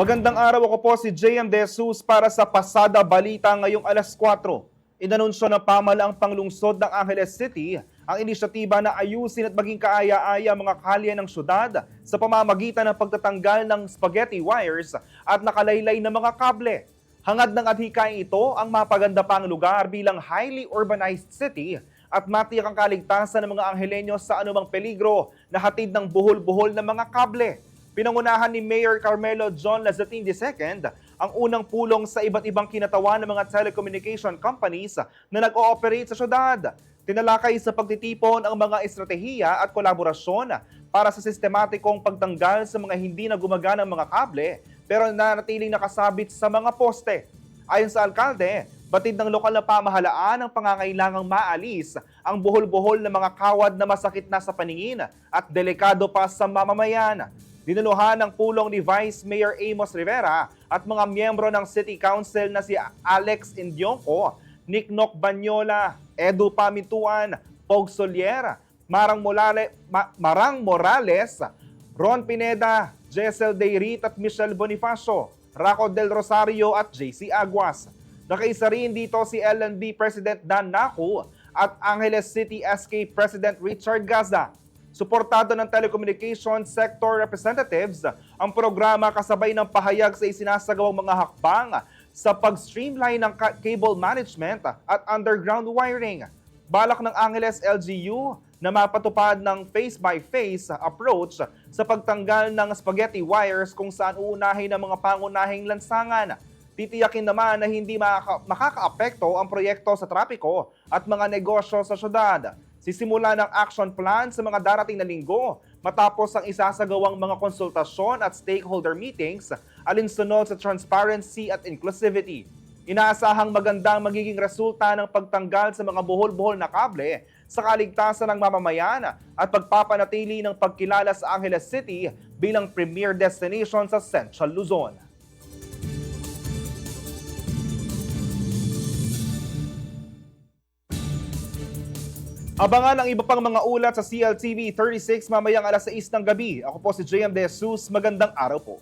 Magandang araw ako po si JM De Jesus para sa Pasada Balita ngayong alas 4. Inanunsyo ng pamalaang panglungsod ng Angeles City ang inisyatiba na ayusin at maging kaaya-aya mga kalye ng syudad sa pamamagitan ng pagtatanggal ng spaghetti wires at nakalaylay na mga kable. Hangad ng adhikain ito ang mapaganda pang lugar bilang highly urbanized city at matiyak ang kaligtasan ng mga Anghelenyo sa anumang peligro na hatid ng buhol-buhol na mga kable. Pinangunahan ni Mayor Carmelo John Lazatin II ang unang pulong sa iba't ibang kinatawan ng mga telecommunication companies na nag-ooperate sa syudad. Tinalakay sa pagtitipon ang mga estratehiya at kolaborasyon para sa sistematikong pagtanggal sa mga hindi na gumaganang mga kable pero nanatiling nakasabit sa mga poste. Ayon sa alkalde, batid ng lokal na pamahalaan ang pangangailangang maalis ang buhol-buhol na mga kawad na masakit na sa paningin at delikado pa sa mamamayan. Dinunuhan ng pulong ni Vice Mayor Amos Rivera at mga miyembro ng City Council na si Alex Indionco, Nick Noc Banyola, Edu Pamintuan, Pog Solier, Marang, Molale, Ma- Marang Morales, Ron Pineda, Jessel Deirit at Michelle Bonifacio, Raco Del Rosario at JC Aguas. Nakaisa rin dito si LNB President Dan Naku at Angeles City SK President Richard Gazda. Suportado ng telecommunication sector representatives ang programa kasabay ng pahayag sa isinasagawang mga hakbang sa pag-streamline ng cable management at underground wiring. Balak ng Angeles LGU na mapatupad ng face-by-face approach sa pagtanggal ng spaghetti wires kung saan uunahin ang mga pangunahing lansangan. Titiyakin naman na hindi makaka- makakaapekto ang proyekto sa trapiko at mga negosyo sa syudad. Sisimula ng action plan sa mga darating na linggo matapos ang isasagawang mga konsultasyon at stakeholder meetings alinsunod sa transparency at inclusivity. Inaasahang magandang magiging resulta ng pagtanggal sa mga buhol-buhol na kable sa kaligtasan ng mamamayan at pagpapanatili ng pagkilala sa Angeles City bilang premier destination sa Central Luzon. Abangan ang iba pang mga ulat sa CLTV 36 mamayang alas 6 ng gabi. Ako po si JM De Jesus. Magandang araw po.